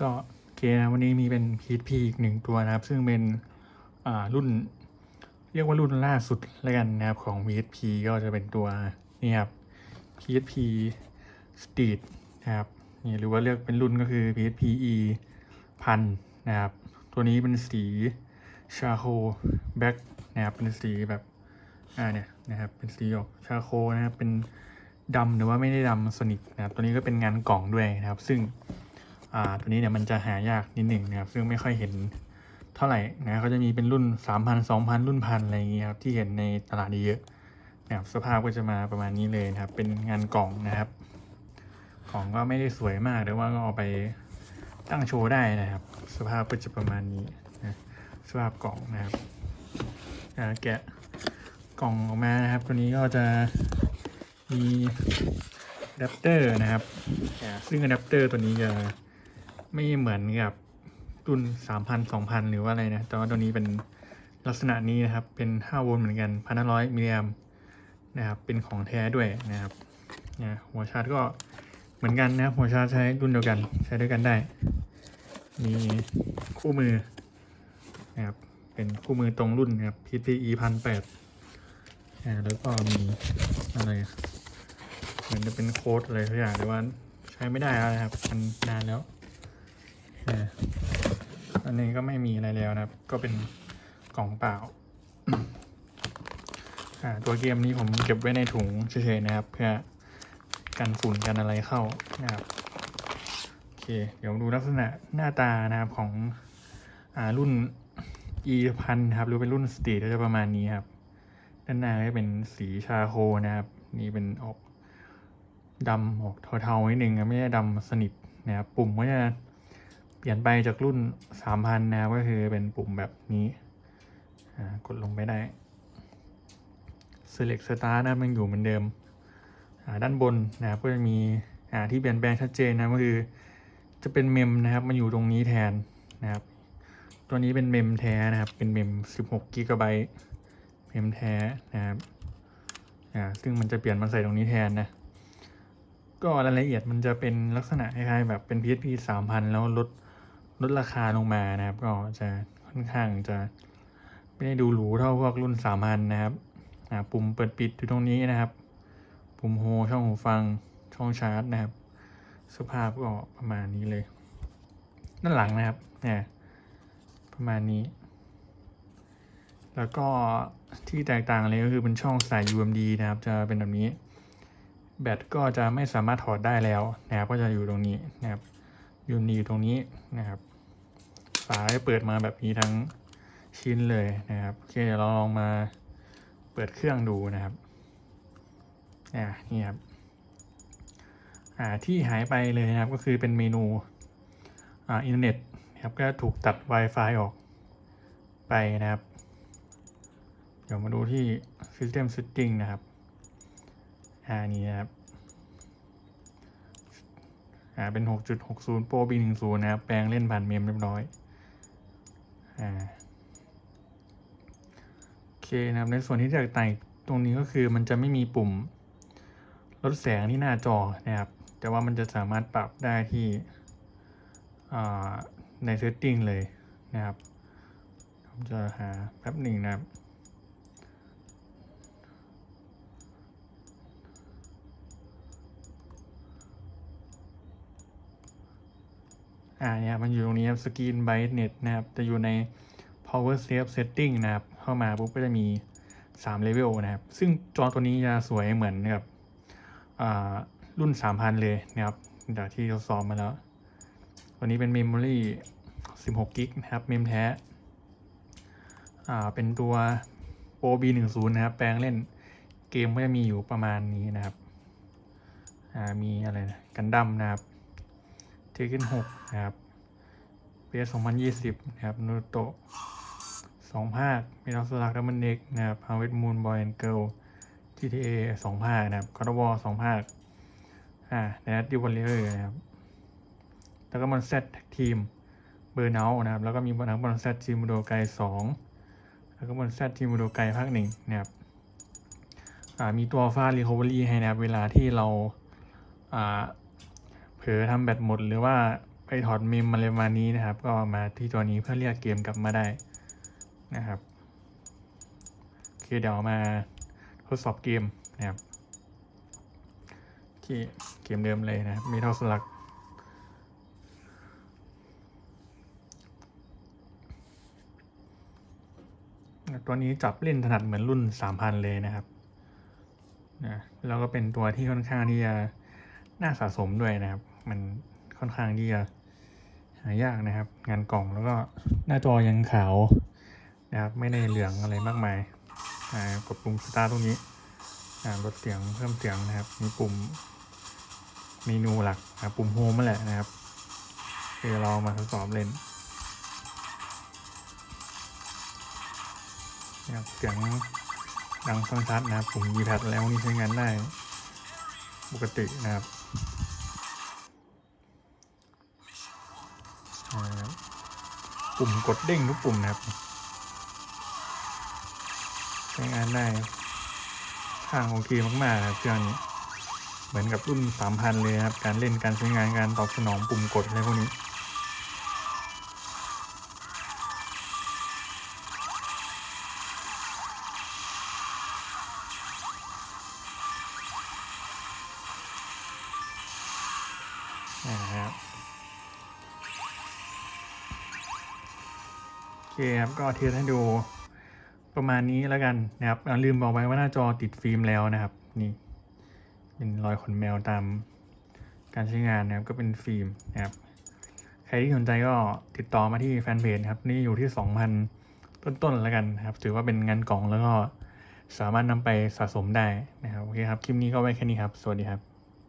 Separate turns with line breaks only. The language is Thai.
ก็โอเคนะวันนี้มีเป็น PSP อีกหนึ่งตัวนะครับ ซึ่งเป็นอ่ารุ่น เรียกว่ารุ่นล่าสุดแล้วกันนะครับของ PSP ก็จะเป็นตัวนี่ครับ PSP Street นะครับนี่หรือว่าเรียกเป็นรุ่นก็คือ PSP E พันนะครับ ตัวนี้เป็นสีชาโคแบ็กนะครับเป็นสีแบบอ่าเนี่ยนะครับเป็นสีออกชาโคนะครับเป็นดำหรือว่าไม่ได้ดำสนิทนะครับตัวนี้ก็เป็นงานกล่องด้วยนะครับ ซึ่ง อ่าตัวนี้เนี่ยมันจะหายากนิดหนึ่งนะครับซึ่งไม่ค่อยเห็นเท่าไหร่นะเขาจะมีเป็นรุ่น 3,000 2,000 รุ่นพันอะไรอย่างเงี้ยครับที่เห็นในตลาดเยอะนะครับสภาพก็จะมาประมาณนี้เลยนะครับ เป็นงานกล่องนะครับ ของก็ไม่ได้สวยมากแต่ว่าก็เอาไปตั้งโชว์ได้นะครับ สภาพก็จะประมาณนี้นะสภาพกล่องนะครับแกะกล่องออกมานะครับ ตัวนี้ก็จะมีอะแดปเตอร์นะครับซึ่งอะแดปเตอร์ตัวนี้จะ ไม่เหมือนกับรุ่น3,000 2,000หรือว่าอะไรนะ แต่ว่าตัวนี้เป็นลักษณะนี้นะครับ เป็น5โวลต์เหมือนกัน1,500มิลลิแอมนะครับ เป็นของแท้ด้วยนะครับนะหัวชาร์จก็เหมือนกันนะครับหัวชาร์จใช้รุ่นเดียวกันใช้ด้วยกันได้ มีคู่มือนะครับเป็นคู่มือตรงรุ่นนะครับ PPE พันแปดแล้วก็มีอะไรเหมือนจะเป็นโค้ดอะไรทุกอย่างแต่ว่าใช้ไม่ได้แล้วนะครับ มันนานแล้ว นี้ก็ไม่มีอะไรแล้วนะครับ ก็เป็นกล่องเปล่า ตัวเกมนี้ผมเก็บไว้ในถุงเฉยๆนะครับ เพื่อกันฝุ่นกันอะไรเข้านะครับโอเค เดี๋ยวดูลักษณะหน้าตานะครับของอรุ่น e พันครับหรือเป็นรุ่นสตรีทก็จะประมาณนี้ครับ ด้านหน้าก็จะเป็นสีชาโคนะครับ นี่เป็นออกดำออกเทาๆนิดนึงนะไม่ใช่ดำสนิทนะครับ ปุ่มก็จะ ลี่ยนไปจากรุ่น 3,000 นะครับก็คือเป็นปุ่มแบบนี้กดลงไปได้ select start นะมันอยู่เหมือนเดิม ด้านบนนะครับก็จะมีที่เปลี่ยนแปลงชัดเจนนะก็คือ จะเป็นเมมนะครับมาอยู่ตรงนี้แทนนะครับ ตัวนี้เป็นเมมแท้นะครับ เป็นเมม 16กิกะไบต์เมมแท้นะครับซึ่งมันจะเปลี่ยนมาใส่ตรงนี้แทนนะก็รายละเอียดมันจะเป็นลักษณะคล้ายๆแบบเป็น PSP 3,000 แล้วลด ลดราคาลงมานะครับ ก็จะค่อนข้างจะไม่ได้ดูหรูเท่าพวกรุ่น3,000นนะครับปุ่มเปิดปิดอยู่ตรงนี้นะครับ ปุ่มโฮช่องหูฟังช่องชาร์จนะครับ สภาพก็ประมาณนี้เลย ด้านหลังนะครับเนี่ยประมาณนี้ แล้วก็ที่แตกต่างเลยก็คือเป็นช่องใส่ UMD นะครับ จะเป็นแบบนี้ แบตก็จะไม่สามารถถอดได้แล้วนะครับ ก็จะอยู่ตรงนี้นะครับ UMD อยู่ตรงนี้นะครับ ฝาให้เปิดมาแบบนี้ทั้งชิ้นเลยนะครับ โอเคเดี๋ยวเราลองมาเปิดเครื่องดูนะครับอ่านี่ครับอ่าที่หายไปเลยนะครับก็คือเป็นเมนูอ่าอินเทอร์เน็ตนะครับก็ถูกตัด Wi-Fi ออกไปนะครับ เดี๋ยวมาดูที่ System Setting นะครับอ่านี่นะครับอ่าเป็น 6.60 Pro B10 นะครับ แปลงเล่นผ่านเมมเรียบร้อย อ่าโอเคนะครับในส่วนที่แตกต่างตรงนี้ก็คือมันจะไม่มีปุ่มลดแสงที่หน้าจอนะครับ แต่ว่ามันจะสามารถปรับได้ที่ในเซตติ้งเลยนะครับ ผมจะหาแป๊บหนึ่งนะครับ อ่าเนี่ยมันอยู่ตรงนี้ครับ Screen Brightness นะครับ จะอยู่ใน Power Save Setting นะครับ เข้ามาปุ๊บก็จะมี3เลเวลนะครับ ซึ่งจอตัวนี้จะสวยเหมือนกับอ่ารุ่น 3,000 เลยนะครับจากที่เราซ้อมมาแล้ววันนี้เป็น Memory 16กิกนะครับ เมมแท้ อ่า เป็นตัว Pro B10 นะครับ แปลงเล่นเกมก็จะมีอยู่ประมาณนี้นะครับ อ่า มีอะไรนะกันดั้มนะครับเทเกน6นะครับ เ s 2020นยี่สิบนะครับนูโตะสองภาคเมทัลสลักดัมเบิลเน็กนะครับฮาวเวิร์ดมูนบอยแอนด์เกิล GTA สองภาคนะครับคอร์วอสองภาคอ่าแนทดิวอลเลอร์นะครับ แล้วก็มันเซตทีมเบอร์เนานะครับ แล้วก็มีทั้งบอลเซตทีมูโดไกสองแล้วก็บอลเซตทีมูโดไกภาคหนึ่งนะครับอ่ามีตัวฟารีคอเวอรี่ให้นะครับ เวลาที่เราอ่าเผลอทำแบตหมดหรือว่า ไปถอดเมมอะไรประมานี้นะครับ ก็มาที่ตัวนี้เพื่อเรียกเกมกลับมาได้นะครับโอเคเดี๋ยวมาทดสอบเกมนะครับที่เกมเดิมเลยนะมีเท่าสลักตัวนี้จับเล่นถนัดเหมือนรุ่นสามพันเลยนะครับนะแล้วก็เป็นตัวที่ค่อนข้างที่จะน่าสะสมด้วยนะครับ มัน ค่อนข้างที่จะหายากนะครับ งานกล่องแล้วก็หน้าจอยังขาวนะครับไม่ได้เหลืองอะไรมากมายกดปุ่มสตาร์ตรงนี้ลดเสียงเพิ่มเสียงนะครับ มีปุ่มเมนูหลักปุ่มโฮมนั่นแหละนะครับเดี๋ยวเรามาทดสอบเล่นนะครับเสียงดังฟังชัดนะครับผมมีแพดแล้วนี่ใช้งานได้ปกตินะครับ ปุ่มกดเด้งทุกปุ่มนะครับใช้งานได้ข้างโอเคมากๆนะครับเครื่องนี้ เหมือนกับรุ่น3,000เลยครับ การเล่นการใช้งานการตอบสนองปุ่มกดอะไรพวกนี้ คครับก็เทสให้ดูประมาณนี้แล้วกันนะครับลืมบอกไว้ว่าหน้าจอติดฟิล์มแล้วนะครับ นี่ เป็นรอยขนแมวตามการใช้งานนะครับก็เป็นฟิล์มนะครับ ใครที่สนใจก็ติดต่อมาที่แฟนเพจครับ นี่อยู่ที่ 2,000 ต้นๆแล้วกันนะครับ ถือว่าเป็นงานกล่องแล้วก็สามารถนำไปสะสมได้นะครับโอเคครับ คลิปนี้ก็ไว้แค่นี้ครับ สวัสดีครับ